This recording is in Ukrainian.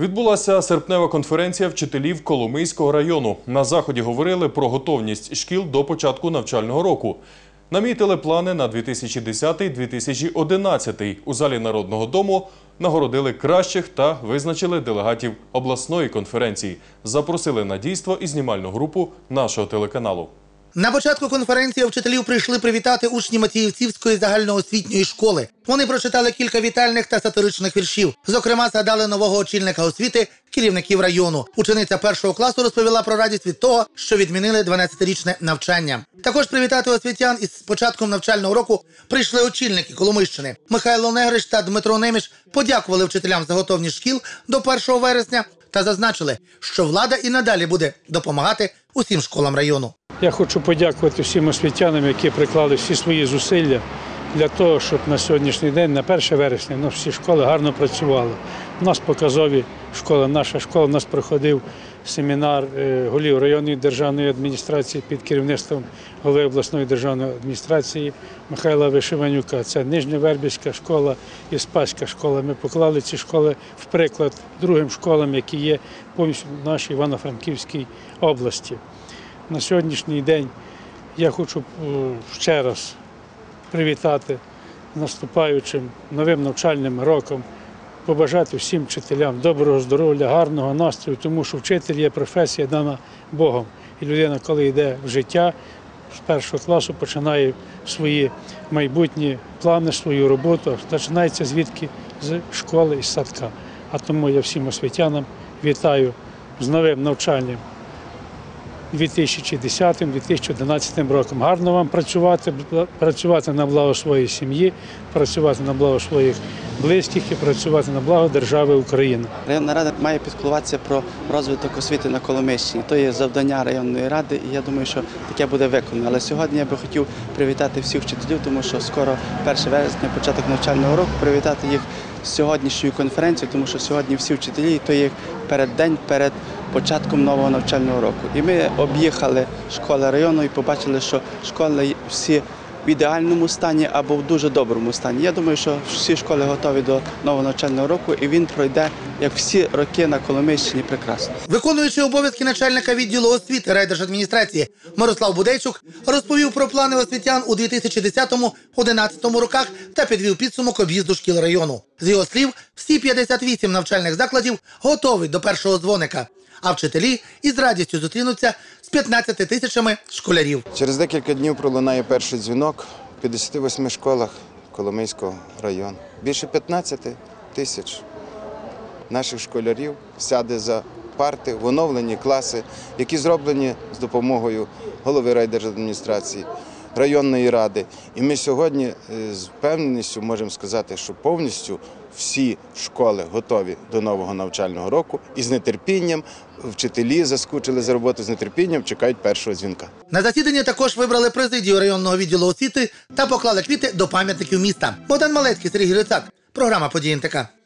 Відбулася серпнева конференція вчителів Коломийського району. На заході говорили про готовність шкіл до початку навчального року. Намітили плани на 2010-2011. У залі Народного дому нагородили кращих та визначили делегатів обласної конференції. Запросили на дійство і знімальну групу нашого телеканалу. На початку конференції вчителів прийшли привітати учні Матіївцівської загальноосвітньої школи. Вони прочитали кілька вітальних та сатиричних віршів. Зокрема, згадали нового очільника освіти, керівників району. Учениця першого класу розповіла про радість від того, що відмінили 12-річне навчання. Також привітати освітян із початком навчального року прийшли очільники Коломийщини. Михайло Негрич та Дмитро Неміш подякували вчителям за готовність шкіл до 1 вересня та зазначили, що влада і надалі буде допомагати усім школам району. Я хочу подякувати всім освітянам, які приклали всі свої зусилля для того, щоб на сьогоднішній день, на 1 вересня, у нас всі школи гарно працювали. У нас показові школи, наша школа, у нас проходив семінар е, голів районної державної адміністрації під керівництвом голови обласної державної адміністрації Михайла Вишиванюка. Це Нижньовербівська школа і Спаська школа. Ми поклали ці школи в приклад другим школам, які є повністю в нашій Івано-Франківській області. На сьогоднішній день я хочу е, ще раз привітати наступаючим новим навчальним роком, побажати всім вчителям доброго здоров'я, гарного настрою, тому що вчитель є професія дана Богом. І людина, коли йде в життя, з першого класу починає свої майбутні плани, свою роботу, починається звідки з школи і садка. А тому я всім освітянам вітаю з новим навчальним 2010-2011 роком. Гарно вам працювати, працювати на благо своєї сім'ї, працювати на благо своїх близьких і працювати на благо держави Україна. Районна рада має піклуватися про розвиток освіти на Коломийщині. То є завдання районної ради, і я думаю, що таке буде виконано. Але сьогодні я би хотів привітати всіх вчителів, тому що скоро 1 вересня, початок навчального року, привітати їх з сьогоднішньою конференцією, тому що сьогодні всі вчителі то є переддень перед початком нового навчального року. І ми об'їхали школи району і побачили, що школи всі в ідеальному стані або в дуже доброму стані. Я думаю, що всі школи готові до нового навчального року, і він пройде як всі роки на Коломийщині прекрасно. Виконуючий обов'язки начальника відділу освіти райдержадміністрації Мирослав Будейчук розповів про плани освітян у 2010-2011 роках та підвів підсумок об'їзду шкіл району. З його слів, всі 58 навчальних закладів готові до першого дзвоника, а вчителі із радістю зустрінуться з 15 тисячами школярів. Через декілька днів пролунає перший дзвінок в 58 школах Коломийського району. Більше 15 тисяч наших школярів сяде за парти в оновлені класи, які зроблені з допомогою голови райдержадміністрації, районної ради. І ми сьогодні е, з впевненістю можемо сказати, що повністю всі школи готові до нового навчального року і з нетерпінням вчителі заскучили за роботу з нетерпінням, чекають першого дзвінка. На засіданні також вибрали президію районного відділу освіти та поклали квіти до пам'ятників міста. Богдан Малецький, Сергій Грицак. Програма «Події НТК».